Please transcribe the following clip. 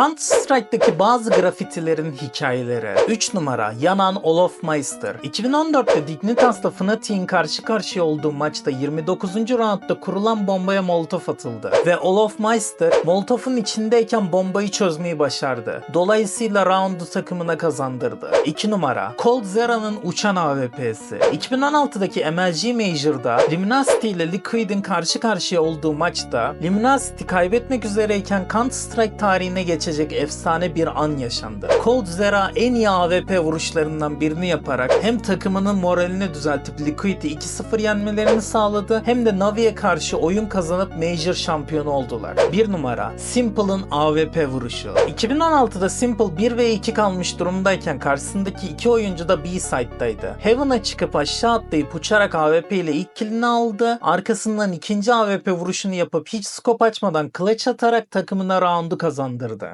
Counter Strike'daki bazı grafitilerin hikayeleri. 3 numara Yanan Olof Meister. 2014'te Dignitas'ta Fnatic'in karşı karşıya olduğu maçta 29. roundda kurulan bombaya molotof atıldı. Ve Olof Meister molotofun içindeyken bombayı çözmeyi başardı. Dolayısıyla roundu takımına kazandırdı. 2 numara Cold Zera'nın uçan AWP'si. 2016'daki MLG Major'da Luminosity ile Liquid'in karşı karşıya olduğu maçta Luminosity kaybetmek üzereyken Counter Strike tarihine geçecek efsane bir an yaşandı. Cold Zera en iyi AWP vuruşlarından birini yaparak hem takımının moralini düzeltip Liquid'i 2-0 yenmelerini sağladı hem de Navi'ye karşı oyun kazanıp Major şampiyonu oldular. 1 numara Simple'ın AWP vuruşu. 2016'da Simple 1 ve 2 kalmış durumdayken karşısındaki iki oyuncu da B-side'daydı. Heaven'a çıkıp aşağı atlayıp uçarak AWP ile ilk killini aldı. Arkasından ikinci AWP vuruşunu yapıp hiç skop açmadan clutch atarak takımına roundu kazandırdı.